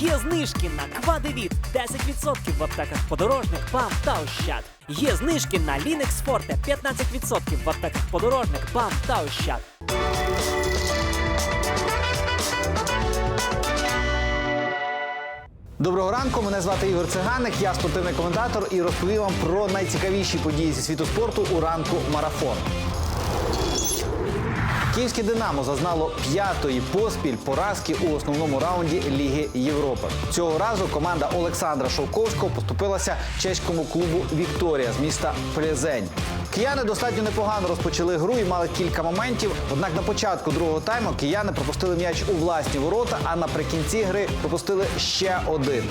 Є знижки на Квадевіт 10% в аптеках подорожник, ПАМ та Ощад. Є знижки на Лінекс Форте 15% в аптеках подорожник, ПАМ та Ощад. Доброго ранку, мене звати Ігор Циганик, я спортивний коментатор і розповім вам про найцікавіші події зі світу спорту у ранку марафон. Київське Динамо зазнало п'ятої поспіль поразки у основному раунді Ліги Європи. Цього разу команда Олександра Шовковського поступилася чеському клубу Вікторія з міста Плезень. Кияни достатньо непогано розпочали гру і мали кілька моментів. Однак на початку другого тайму кияни пропустили м'яч у власні ворота, а наприкінці гри пропустили ще один.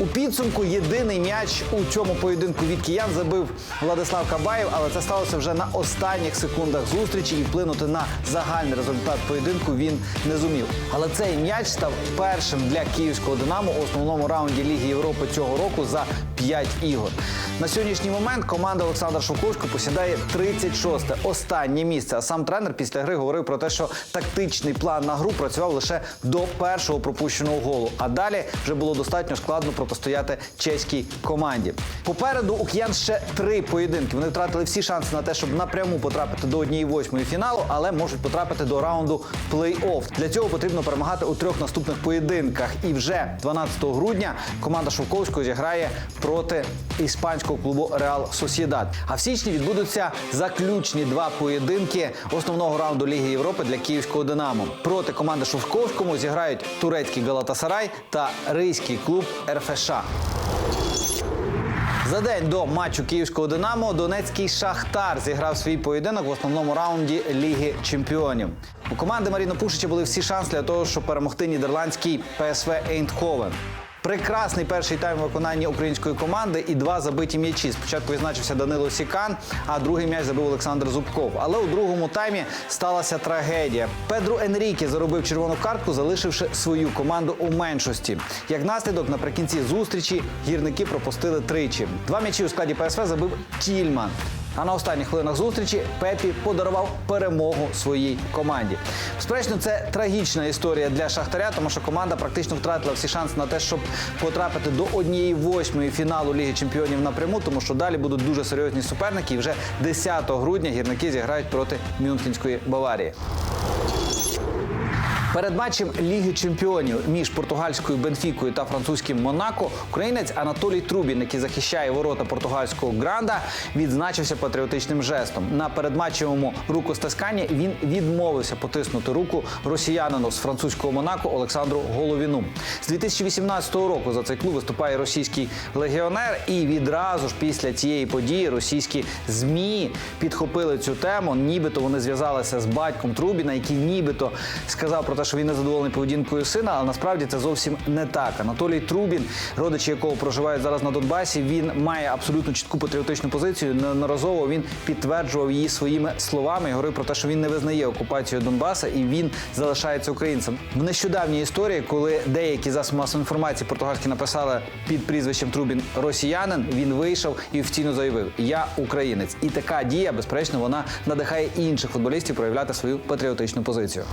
У підсумку єдиний м'яч у цьому поєдинку від киян забив Владислав Кабаєв, але це сталося вже на останніх секундах зустрічі і вплинути на загальний результат поєдинку він не зумів. Але цей м'яч став першим для київського Динамо у основному раунді Ліги Європи цього року за 5 ігор. На сьогоднішній момент команда Олександра Шовковського посідає 36-те останнє місце. А сам тренер після гри говорив про те, що тактичний план на гру працював лише до першого пропущеного голу. А далі вже було достатньо складно протистояти чеській команді. Попереду у киян ще три поєдинки. Вони втратили всі шанси на те, щоб напряму потрапити до однієї восьмої фіналу, але можуть потрапити до раунду плей-офф. Для цього потрібно перемагати у трьох наступних поєдинках. І вже 12 грудня команда Шовковського зіграє проти іспанського клубу Реал Сосєдад. А в січні відбудуться заключні два поєдинки основного раунду Ліги Європи для київського Динамо. Проти команди Шовковському зіграють турецький Галатасарай та рийський клуб РФШ. За день до матчу київського Динамо Донецький Шахтар зіграв свій поєдинок в основному раунді Ліги Чемпіонів. У команди Маріно Пушича були всі шанси для того, щоб перемогти нідерландський ПСВ Ейндховен. Прекрасний перший тайм виконання української команди і два забиті м'ячі. Спочатку відзначився Данило Сікан, а другий м'яч забив Олександр Зубков. Але у другому таймі сталася трагедія. Педро Енріке заробив червону картку, залишивши свою команду у меншості. Як наслідок, наприкінці зустрічі гірники пропустили тричі. Два м'ячі у складі ПСВ забив Тільман. А на останніх хвилинах зустрічі Пепі подарував перемогу своїй команді. Безперечно, це трагічна історія для Шахтаря, тому що команда практично втратила всі шанси на те, щоб потрапити до однієї восьмої фіналу Ліги Чемпіонів напряму, тому що далі будуть дуже серйозні суперники. І вже 10 грудня гірники зіграють проти Мюнхенської Баварії. Перед матчем Ліги Чемпіонів між португальською Бенфікою та французьким Монако українець Анатолій Трубін, який захищає ворота португальського гранда, відзначився патріотичним жестом. На передматчевому рукостисканні він відмовився потиснути руку росіянину з французького Монако Олександру Головіну. З 2018 року за цей клуб виступає російський легіонер, і відразу ж після цієї події російські змі підхопили цю тему. Нібито вони зв'язалися з батьком Трубіна, який нібито сказав про те, що він не задоволений поведінкою сина, але насправді це зовсім не так. Анатолій Трубін, родичі якого проживають зараз на Донбасі, він має абсолютно чітку патріотичну позицію. Неодноразово він підтверджував її своїми словами і говорив про те, що він не визнає окупацію Донбаса і він залишається українцем. В нещодавній історії, коли деякі засоби масової інформації португальські написали під прізвищем Трубін росіянин, він вийшов і офіційно заявив: Я українець. І така дія, безперечно, вона надихає інших футболістів проявляти свою патріотичну позицію.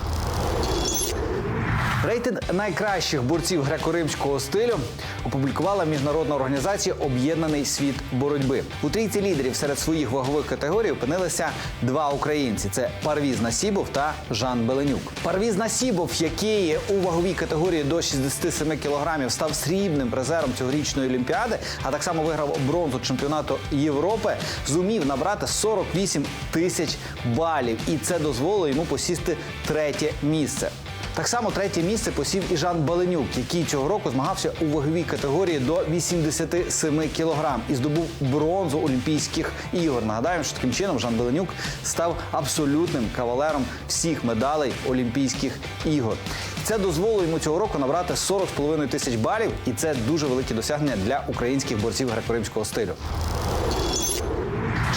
Рейтинг найкращих борців греко-римського стилю опублікувала міжнародна організація Об'єднаний світ боротьби. У трійці лідерів серед своїх вагових категорій опинилися два українці: це Парвіз Насібов та Жан Беленюк. Парвіз Насібов, який у ваговій категорії до 67 кілограмів став срібним призером цьогорічної олімпіади, а так само виграв бронзу чемпіонату Європи, зумів набрати 48 тисяч балів, і це дозволило йому посісти третє місце. Так само третє місце посів і Жан Баленюк, який цього року змагався у ваговій категорії до 87 кілограм і здобув бронзу Олімпійських ігор. Нагадаємо, що таким чином Жан Баленюк став абсолютним кавалером всіх медалей Олімпійських ігор. Це дозволило йому цього року набрати 40,5 тисяч балів, і це дуже велике досягнення для українських борців греко-римського стилю.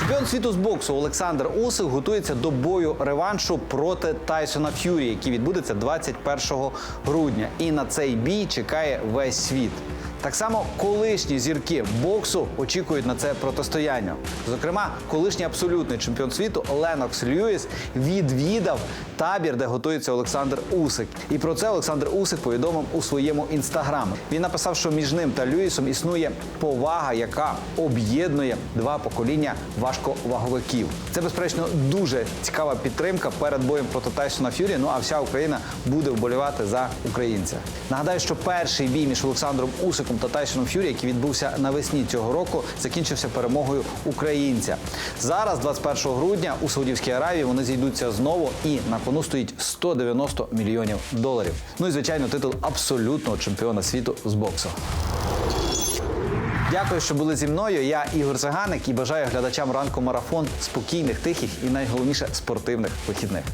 Чемпіон світу з боксу Олександр Усик готується до бою реваншу проти Тайсона Ф'юрі, який відбудеться 21 грудня. І на цей бій чекає весь світ. Так само колишні зірки боксу очікують на це протистояння. Зокрема, колишній абсолютний чемпіон світу Ленокс Льюіс відвідав табір, де готується Олександр Усик. І про це Олександр Усик повідомив у своєму інстаграмі. Він написав, що між ним та Льюісом існує повага, яка об'єднує два покоління важковаговиків. Це безперечно дуже цікава підтримка перед боєм проти Тайсона Ф'юрі. Ну а вся Україна буде вболівати за українця. Нагадаю, що перший бій між Олександром Усиком та Тайсоном Ф'юрі, який відбувся навесні цього року, закінчився перемогою українця. Зараз, 21 грудня, у Саудівській Аравії вони зійдуться знову, і на кону стоїть 190 мільйонів доларів. Ну і звичайно, титул абсолютного чемпіона світу з боксу. Дякую, що були зі мною. Я Ігор Циганик і бажаю глядачам ранку марафон спокійних, тихих і найголовніше спортивних вихідних.